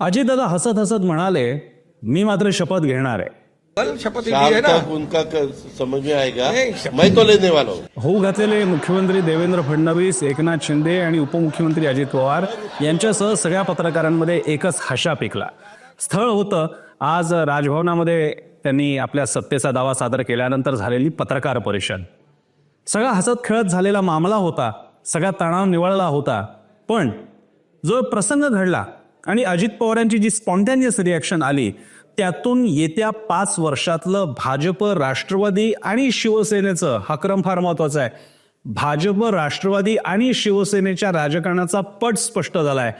अजितदादा हसत हसत म्हणाले मी मात्र शपथ घेणार आहे. शपथ ली शाम है ना. तक उनका क- समझ में आएगा। नहीं, शपथ- मैं तो लेने वाला हूँ। होऊ घातलेले मुख्यमंत्री देवेंद्र फडणवीस एकनाथ शिंदे आणि उपमुख्यमंत्री अजित पवार यांच्यासह सगळ्या पत्रकारांमध्ये एकच हशा पिकला. स्थळ होतं आज राजभवनामध्ये त्यांनी आपल्या सत्तेचा दावा सादर केल्यानंतर झालेली पत्रकार परिषद. सगळा हसत खेळत झालेला मामला होता सगळा तणाव निवळला होता. पण जो प्रसंग घडला आणि अजित पवारांची जी स्पॉन्टॅनियस रिॲक्शन आली त्यातून येत्या पाच वर्षातलं भाजप राष्ट्रवादी आणि शिवसेनेचं हा क्रम फार महत्त्वाचा आहे भाजप राष्ट्रवादी आणि शिवसेनेच्या राजकारणाचा पट स्पष्ट झालाय.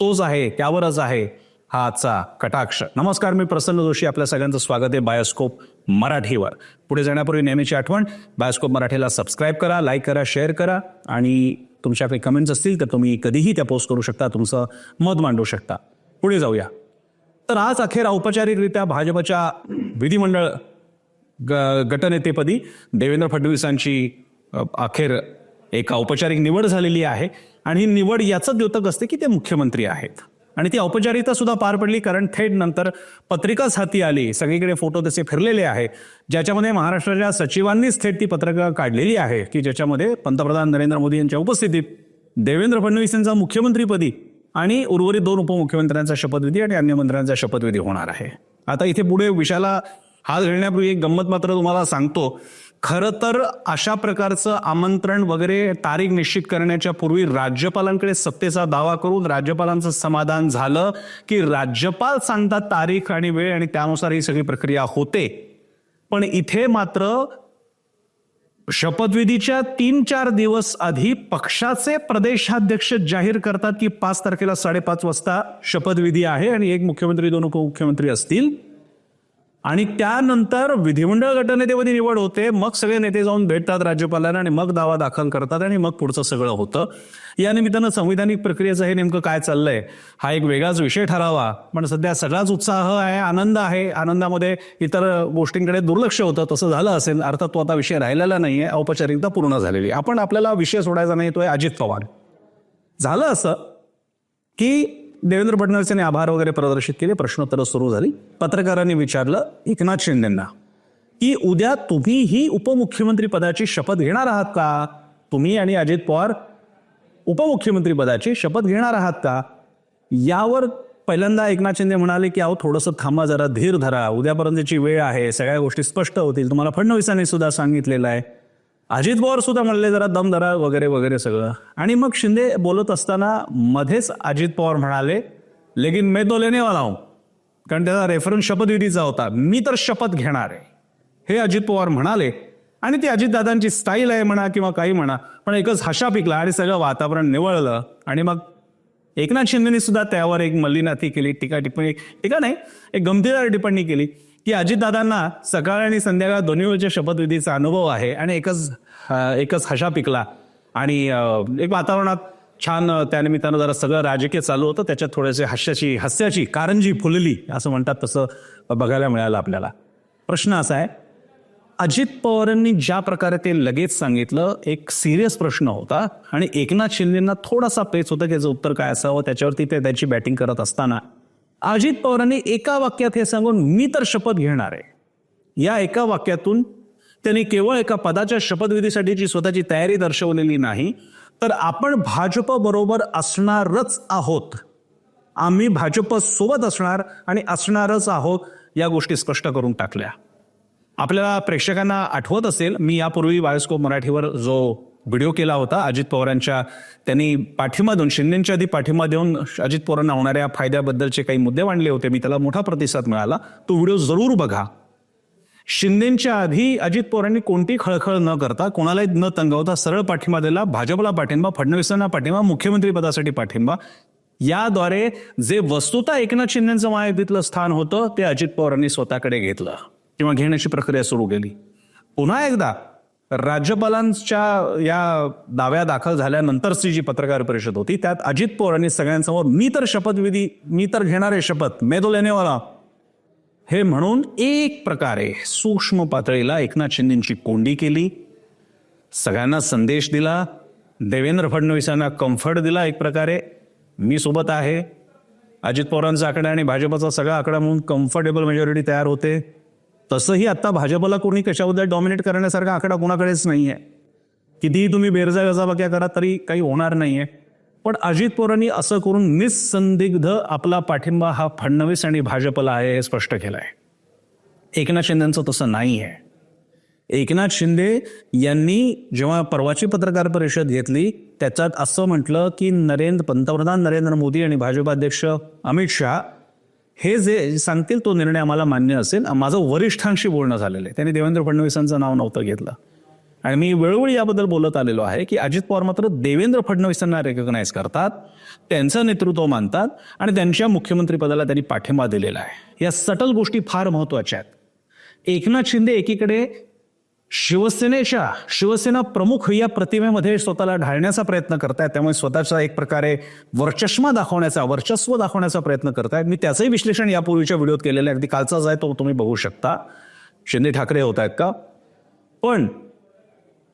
तोच आहे त्यावरच आहे. हा आजचा कटाक्ष. नमस्कार मी प्रसन्न जोशी. आपल्या सगळ्यांचं स्वागत आहे बायोस्कोप मराठीवर. पुढे जाण्यापूर्वी नेहमीची आठवण बायोस्कोप मराठीला सबस्क्राईब करा लाईक करा शेअर करा आणि तुमच्या काही कमेंट्स असतील तर तुम्ही कधीही त्या पोस्ट करू शकता तुमचं मत मांडू शकता. पुढे जाऊया. तर आज अखेर औपचारिकरित्या भाजपच्या विधिमंडळ ग गटनेतेपदी देवेंद्र फडणवीसांची अखेर एक औपचारिक निवड झालेली आहे. आणि ही निवड याचं द्योतक असते की ते मुख्यमंत्री आहेत. आणि ती औपचारिकता सुद्धा पार पडली कारण थेट नंतर पत्रिकाच हाती आली. सगळीकडे फोटो तसे फिरलेले आहे. ज्याच्यामध्ये महाराष्ट्राच्या सचिवांनीच थेट ती पत्रिका काढलेली आहे की ज्याच्यामध्ये पंतप्रधान नरेंद्र मोदी यांच्या उपस्थितीत देवेंद्र फडणवीस यांचा मुख्यमंत्रीपदी आणि उर्वरित दोन उपमुख्यमंत्र्यांचा शपथविधी आणि अन्य मंत्र्यांचा शपथविधी होणार आहे. आता इथे पुढे विषयाला हात घालण्यापूर्वी एक गंमत मात्र तुम्हाला सांगतो. खरं तर अशा प्रकारचं आमंत्रण वगैरे तारीख निश्चित करण्याच्या पूर्वी राज्यपालांकडे सत्तेचा दावा करून राज्यपालांचं समाधान झालं की राज्यपाल सांगतात तारीख आणि वेळ आणि त्यानुसार ही सगळी प्रक्रिया होते. पण इथे मात्र शपथविधीच्या तीन चार दिवस आधी पक्षाचे प्रदेशाध्यक्ष जाहीर करतात की पाच तारखेला साडेपाच वाजता शपथविधी आहे आणि एक मुख्यमंत्री दोन उपमुख्यमंत्री असतील. आणि त्यानंतर विधिमंडळ गटनेतेपदी निवड होते. मग सगळे नेते जाऊन भेटतात राज्यपालांना आणि मग दावा दाखल करतात आणि मग पुढचं सगळं होतं. या निमित्तानं संविधानिक प्रक्रियेचं हे नेमकं काय चाललंय? हा एक वेगळाच विषय ठरावा. पण सध्या सगळाच उत्साह आहे आनंद आहे. आनंदामध्ये इतर गोष्टींकडे दुर्लक्ष होतं. तसं झालं असेल अर्थात तो आता विषय राहिलेला नाहीये. औपचारिकता पूर्ण झालेली. आपण आपल्याला विषय सोडायचा नाही तो आहे अजित पवार. झालं असं की देवेंद्र फडणवीस यांनी आभार वगैरे प्रदर्शित केले. प्रश्नोत्तरं सुरू झाली. पत्रकारांनी विचारलं एकनाथ शिंदेंना की उद्या तुम्हीही उपमुख्यमंत्री पदाची शपथ घेणार आहात का? तुम्ही आणि अजित पवार उपमुख्यमंत्री पदाची शपथ घेणार आहात का? यावर पहिल्यांदा एकनाथ शिंदे म्हणाले की अहो थोडंसं थांबा जरा धीर धरा. उद्यापर्यंतची वेळ आहे. सगळ्या गोष्टी स्पष्ट होतील. तुम्हाला फडणवीसांनी सुद्धा सांगितलेलं आहे. अजित पवार सुद्धा म्हणले जरा दम धरा वगैरे वगैरे सगळं. आणि मग शिंदे बोलत असताना मध्येच अजित पवार म्हणाले लेकिन मैं तो लेने वाला हूं. कारण त्याचा रेफरन्स शपथविधीचा होता. मी तर शपथ घेणार आहे. हे अजित पवार म्हणाले. आणि ती अजितदादांची स्टाईल आहे म्हणा किंवा काही म्हणा पण एकच हशा पिकला आणि सगळं वातावरण निवळलं. आणि मग एकनाथ शिंदेनी सुद्धा त्यावर एक मल्लीनाथी केली टीका टिप्पणी टीका नाही एक गमतीदार टिप्पणी केली. की अजितदादांना सकाळ आणि संध्याकाळ दोन्ही वेळच्या शपथविधीचा अनुभव आहे आणि एकच एकच हशा पिकला. आणि एक वातावरणात छान त्यानिमित्तानं जरा सगळं राजकीय चालू होतं. त्याच्यात थोडेसे हास्याची हास्याची कारंजी फुलली असं म्हणतात तसं बघायला मिळालं आपल्याला. प्रश्न असा आहे अजित पवारांनी ज्या प्रकारे ते लगेच सांगितलं एक सिरियस प्रश्न होता. आणि एकनाथ शिंदेना थोडासा पेच होता त्याचं उत्तर काय असावं त्याच्यावरती ते त्याची बॅटिंग करत असताना. अजित पवारांनी एका वाक्यात हे सांगून मी तर शपथ घेणार आहे. या एका वाक्यातून त्यांनी केवळ एका पदाच्या शपथविधीसाठीची स्वतःची तयारी दर्शवलेली नाही तर आपण भाजप बरोबर असणारच आहोत. आम्ही भाजप सोबत असणार आणि असणारच आहोत या गोष्टी स्पष्ट करून टाकल्या. आपल्याला प्रेक्षकांना आठवत असेल मी यापूर्वी बायोस्कोप मराठीवर जो व्हिडिओ केला होता अजित पवारांच्या. त्यांनी पाठिंबा देऊन शिंदेच्या आधी पाठिंबा देऊन अजित पवारांना होणाऱ्या फायद्याबद्दलचे काही मुद्दे मांडले होते. मी त्याला मोठा प्रतिसाद मिळाला. तो व्हिडिओ जरूर बघा. शिंदेच्या आधी अजित पवारांनी कोणती खळखळ न करता कोणालाही न तंगवता सरळ पाठिंबा दिला. भाजपला पाठिंबा फडणवीसांना पाठिंबा मुख्यमंत्री पदासाठी पाठिंबा. याद्वारे जे वस्तुता एकनाथ शिंदेचं महायुतीतलं स्थान होतं ते अजित पवारांनी स्वतःकडे घेतलं. किंवा घेण्याची प्रक्रिया सुरू केली. पुन्हा एकदा राज्यपालांच्या या दाव्या दाखल झाल्यानंतरची जी पत्रकार परिषद होती. त्यात अजित पवारांनी सगळ्यांसमोर मी तर शपथविधी मी तर घेणार आहे शपथ मेदो लेनेवाला. हे म्हणून एक प्रकारे सूक्ष्म पातळीला एकनाथ शिंदेची कोंडी केली. सगळ्यांना संदेश दिला. देवेंद्र फडणवीसांना कम्फर्ट दिला एक प्रकारे. मी सोबत आहे. अजित पवारांचा आकडा आणि भाजपचा सगळा आकडा म्हणून कम्फर्टेबल मेजॉरिटी तयार होते. तसंही आता भाजपला कोणी कशाबद्दल डॉमिनेट करण्यासारखा आकडा कोणाकडेच नाही आहे कितीही तुम्ही बेरजा गजाबाक्या करा तरी काही होणार नाही आहे पण अजित पवारांनी असं करून निसंदिग्ध आपला पाठिंबा हा फडणवीस आणि भाजपला आहे हे स्पष्ट केलं आहे एकनाथ शिंदेचं तसं नाही आहे एकनाथ शिंदे यांनी जेव्हा परवाची पत्रकार परिषद घेतली त्याच्यात असं म्हटलं की नरेंद्र पंतप्रधान नरेंद्र मोदी आणि भाजपाध्यक्ष अमित शहा हे जे सांगतील तो निर्णय आम्हाला मान्य असेल. माझं वरिष्ठांशी बोलणं झालेलं आहे. त्यांनी देवेंद्र फडणवीसांचं नाव नव्हतं घेतलं. आणि मी वेळोवेळी याबद्दल बोलत आलेलो आहे की अजित पवार मात्र देवेंद्र फडणवीसांना रेकग्नाईज करतात त्यांचं नेतृत्व मानतात आणि त्यांच्या मुख्यमंत्रीपदाला त्यांनी पाठिंबा दिलेला आहे. या सटल गोष्टी फार महत्त्वाच्या आहेत. एकनाथ शिंदे एकीकडे शिवसेनेच्या शिवसेना प्रमुख या प्रतिमेमध्ये स्वतःला ढाळण्याचा प्रयत्न करतायत. त्यामुळे स्वतःचा एक प्रकारे वर्चष्मा दाखवण्याचा वर्चस्व दाखवण्याचा प्रयत्न करतायत. मी त्याचंही विश्लेषण यापूर्वीच्या व्हिडिओत केलेलं आहे. अगदी कालचाच आहे तो तुम्ही बघू शकता. शिंदे ठाकरे होत आहेत का? पण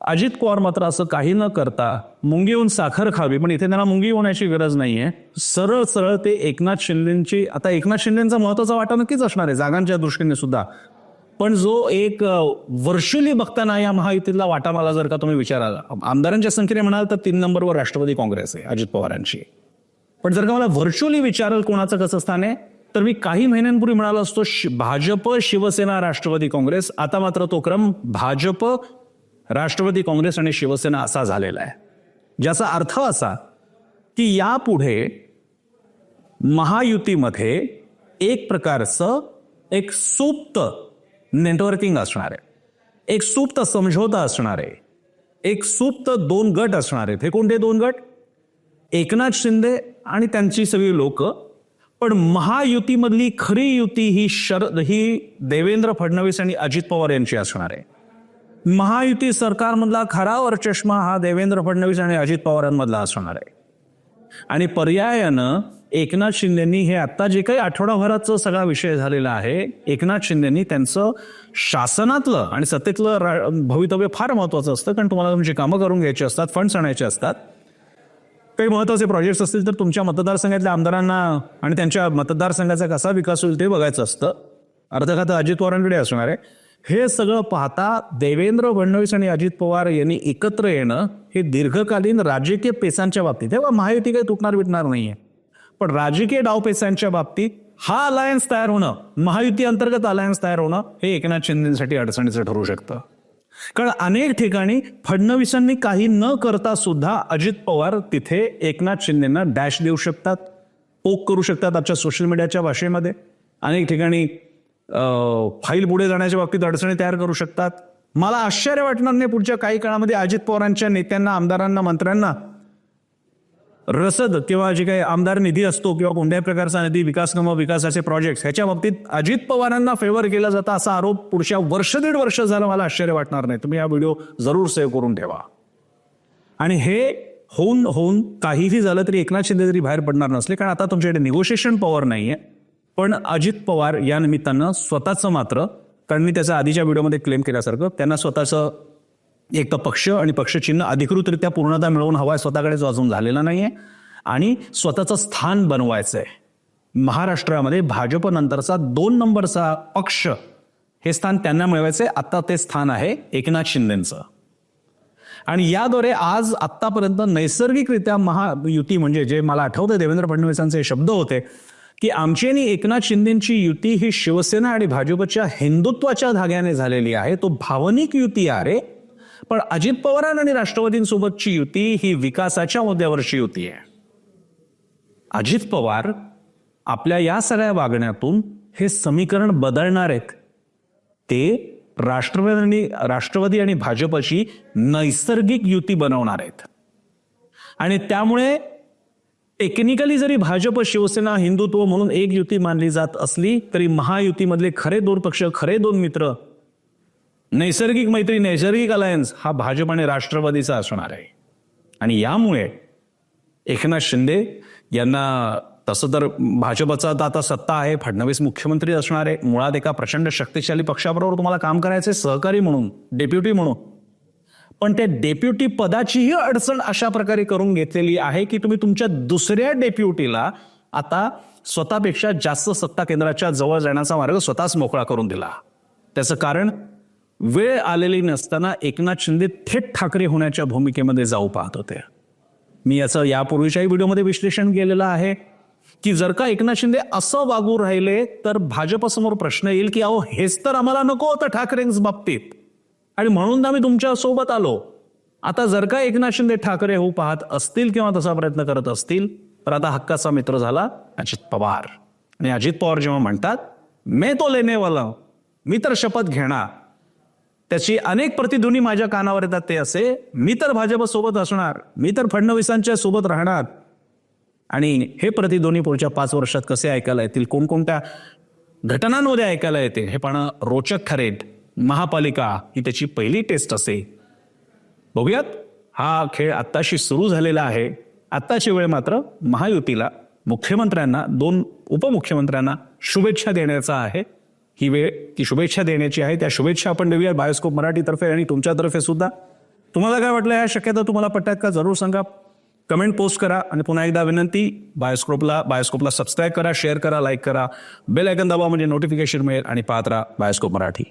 अजित पवार मात्र असं काही न करता मुंगी होऊन साखर खावी. पण इथे त्यांना मुंगी होण्याची गरज नाहीये. सरळ सरळ ते एकनाथ शिंदेची आता एकनाथ शिंदेचा महत्त्वाचा वाटा नक्कीच असणार आहे. जागांच्या दृष्टीने सुद्धा. पण जो एक वर्षुली बघताना या महायुतीतला वाटा मला जर का तुम्ही विचाराल आमदारांच्या संख्येने म्हणाल तर तीन नंबरवर राष्ट्रवादी काँग्रेस आहे अजित पवारांची. पण जर का मला व्हर्च्युअली विचाराल कोणाचं कसं स्थान आहे तर मी काही महिन्यांपूर्वी म्हणालो असतो भाजप शिवसेना राष्ट्रवादी काँग्रेस. आता मात्र तो क्रम भाजप राष्ट्रवादी काँग्रेस आणि शिवसेना असा झालेला आहे. ज्याचा अर्थ असा की यापुढे महायुतीमध्ये एक प्रकारचं एक सुप्त नेटवर्किंग असणार. आहे एक सुप्त समझोता असणार. आहे एक सुप्त दोन गट असणार. आहेत हे कोणते दोन गट? एकनाथ शिंदे आणि त्यांची सगळी लोक. पण महायुतीमधली खरी युती ही शरद ही देवेंद्र फडणवीस आणि अजित पवार यांची असणार. आहे महायुती सरकारमधला खरा चष्मा हा देवेंद्र फडणवीस आणि अजित पवारांमधला असणार. आहे आणि पर्यायानं एकनाथ शिंदेनी हे आता जे काही आठवडाभराचा सगळा विषय झालेला आहे एकनाथ शिंदेनी त्यांचं शासनातलं आणि सत्तेतलं रा- भवितव्य फार महत्वाचं असतं कारण तुम्हाला तुमची कामं करून घ्यायची असतात फंड्स आणायचे असतात. काही महत्त्वाचे प्रोजेक्ट्स असतील तर तुमच्या मतदारसंघातल्या आमदारांना आणि त्यांच्या मतदारसंघाचा कसा विकास होईल ते बघायचं असतं. अर्थखातं अजित पवारांकडे असणार आहे. हे सगळं पाहता देवेंद्र फडणवीस आणि अजित पवार यांनी एकत्र येणं हे दीर्घकालीन राजकीय पेचांच्या बाबतीत तेव्हा महायुती काही तुटणार विटणार नाहीये. पण राजकीय डावपेचांच्या बाबतीत हा अलायन्स तयार होणं महायुती अंतर्गत अलायन्स तयार होणं हे एकनाथ शिंदेसाठी अडचणीचं ठरू शकतं. कारण अनेक ठिकाणी फडणवीसांनी काही न करता सुद्धा अजित पवार तिथे एकनाथ शिंदेना डॅश देऊ शकतात पोक करू शकतात आजच्या सोशल मीडियाच्या भाषेमध्ये. अनेक ठिकाणी फाईल पुढे जाण्याच्या बाबतीत अडचणी तयार करू शकतात. मला आश्चर्य वाटणार नाही पुढच्या काही काळामध्ये अजित पवारांच्या नेत्यांना आमदारांना मंत्र्यांना रसद किंवा जे काही आमदार निधी असतो किंवा कोणत्याही प्रकारचा निधी विकास विकासाचे प्रोजेक्ट ह्याच्या बाबतीत अजित पवारांना फेवर केला जाता असा आरोप पुढच्या वर्ष दीड वर्ष झालं मला आश्चर्य वाटणार नाही. तुम्ही हा व्हिडिओ जरूर सेव्ह करून ठेवा. आणि हे होऊन होऊन काहीही झालं तरी एकनाथ शिंदे तरी बाहेर पडणार नसले कारण आता तुमच्याकडे निगोशिएशन पॉवर आहे पण अजित पवार या निमित्तानं स्वतःचं मात्र कारण मी त्याच्या आधीच्या व्हिडिओमध्ये क्लेम केल्यासारखं त्यांना स्वतःचं एक तर पक्ष आणि पक्षचिन्ह अधिकृतरित्या पूर्णता मिळवून हवाय स्वतःकडेच अजून झालेला नाही आहे आणि स्वतःचं स्थान बनवायचं आहे महाराष्ट्रामध्ये भाजप नंतरचा दोन नंबरचा पक्ष हे स्थान त्यांना मिळवायचंय. आता ते स्थान आहे एकनाथ शिंदेचं. आणि याद्वारे आज आत्तापर्यंत नैसर्गिकरित्या महायुती म्हणजे जे मला आठवतं देवेंद्र फडणवीसांचे शब्द होते की आमची आणि एकनाथ शिंदेची युती ही शिवसेना आणि भाजपच्या हिंदुत्वाच्या धाग्याने झालेली आहे. तो भावनिक युती आहे. पण अजित पवार आणि राष्ट्रवादींसोबतची युती ही विकासाच्या मुद्द्यावरची युती आहे. अजित पवार आपल्या या सगळ्या वागण्यातून हे समीकरण बदलणार आहेत. ते राष्ट्रवादी आणि राष्ट्रवादी आणि भाजपची नैसर्गिक युती बनवणार आहेत. आणि त्यामुळे टेक्निकली जरी भाजप शिवसेना हिंदुत्व म्हणून एक युती मानली जात असली तरी महायुतीमधले खरे दोन पक्ष खरे दोन मित्र नैसर्गिक मैत्री नैसर्गिक अलायन्स हा भाजप आणि राष्ट्रवादीचा असणार आहे. आणि यामुळे एकनाथ शिंदे यांना तसं तर भाजपचा तर आता सत्ता आहे फडणवीस मुख्यमंत्री असणार आहे. मुळात एका प्रचंड शक्तिशाली पक्षाबरोबर तुम्हाला काम करायचे सहकारी म्हणून डेप्युटी म्हणून. पण त्या डेप्युटी पदाचीही अडचण अशा प्रकारे करून घेतलेली आहे की तुम्ही तुमच्या दुसऱ्या डेप्युटीला आता स्वतःपेक्षा जास्त सत्ता केंद्राच्या जवळ जाण्याचा मार्ग स्वतःच मोकळा करून दिला. त्याचं कारण वेळ आलेली नसताना एकनाथ शिंदे थेट ठाकरे होण्याच्या भूमिकेमध्ये जाऊ पाहत होते. मी याचं यापूर्वीच्याही व्हिडिओमध्ये विश्लेषण केलेलं आहे की जर का एकनाथ शिंदे असं वागू राहिले तर भाजपसमोर प्रश्न येईल की अहो हेच तर आम्हाला नको होतं ठाकरेंच बाबतीत. आणि म्हणून आम्ही तुमच्यासोबत आलो. आता जर का एकनाथ शिंदे ठाकरे होऊ पाहत असतील किंवा तसा प्रयत्न करत असतील तर आता हक्काचा मित्र झाला अजित पवार. आणि अजित पवार जेव्हा म्हणतात मे तो लेनेवाला मी तर शपथ घेणार. त्याची अनेक प्रतिध्वनी माझ्या कानावर येतात ते असे मी तर भाजपसोबत असणार मी तर फडणवीसांच्या सोबत राहणार. आणि हे प्रतिध्वनी पुढच्या पाच वर्षात कसे ऐकायला येतील कोणकोणत्या घटनांमध्ये ऐकायला येते हे पाहणं रोचक ठरेल. महापालिका ही त्याची पहिली टेस्ट असे बघूयात हा खेळ आत्ताशी सुरू झालेला आहे. आत्ताची वेळ मात्र महायुतीला मुख्यमंत्र्यांना दोन उपमुख्यमंत्र्यांना शुभेच्छा देण्याचा आहे. ही वेळ की शुभेच्छा देण्याची आहे. त्या शुभेच्छा आपण देऊया बायोस्कोप मराठीतर्फे आणि तुमच्यातर्फे सुद्धा. तुम्हाला काय वाटलं या शक्यता तुम्हाला पटतात का? जरूर सांगा. कमेंट पोस्ट करा आणि पुन्हा एकदा विनंती बायोस्कोपला बायोस्कोपला सबस्क्राईब करा शेअर करा लाईक करा. बेल आयकन दाबा म्हणजे नोटिफिकेशन मिळेल आणि पाहत राहा बायोस्कोप मराठी.